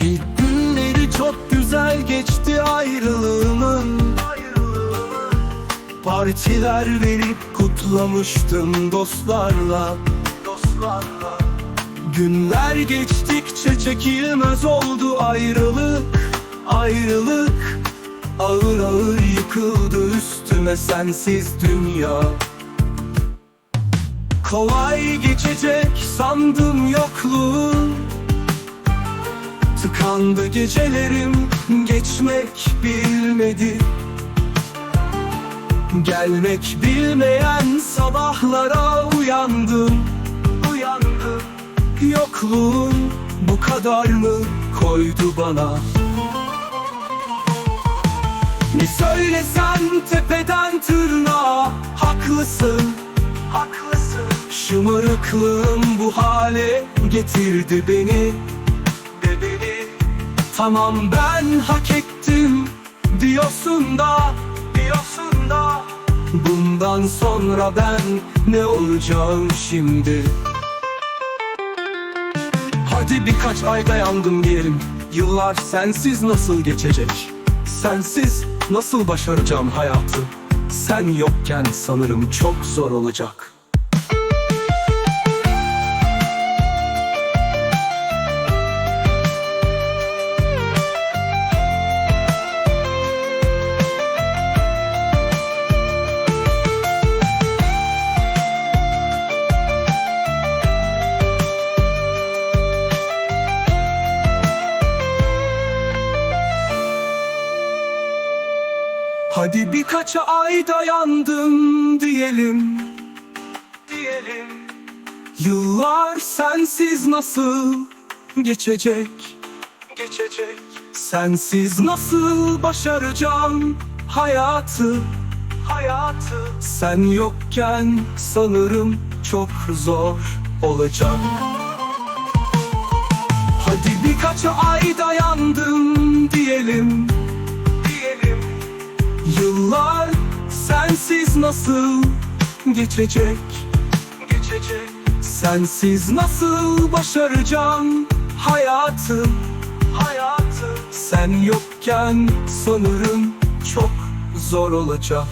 İlk günleri çok güzel geçti ayrılığımın. Partiler verip kutlamıştım dostlarla. Dostlarla. Günler geçtikçe çekilmez oldu ayrılık Ayrılık Ağır ağır yıkıldı üstüme sensiz dünya. Kolay geçecek sandım yokluğun Tıkandı gecelerim geçmek bilmedi. Gelmek bilmeyen sabahlara uyandım. Uyandım. Yokluğun bu kadar mı koydu bana Ne söylesen tepeden tırnağa haklısın Haklısın. Şımarıklığım bu hale getirdi beni de beni. Tamam ben hak ettim diyorsun da diyorsun da. Bundan sonra ben ne olacağım şimdi? Hadi birkaç ay dayandım diyelim. Yıllar sensiz nasıl geçecek? Sensiz nasıl başaracağım hayatı? Sen yokken sanırım çok zor olacak Hadi birkaç ay dayandım diyelim. Diyelim. Yıllar sensiz nasıl geçecek? Geçecek. Sensiz nasıl başaracağım hayatı? Hayatı. Sen yokken sanırım çok zor olacak. Hadi birkaç ay dayandım diyelim nasıl geçecek? Geçecek. Sensiz nasıl başaracağım hayatı Hayatı Sen yokken sanırım çok zor olacak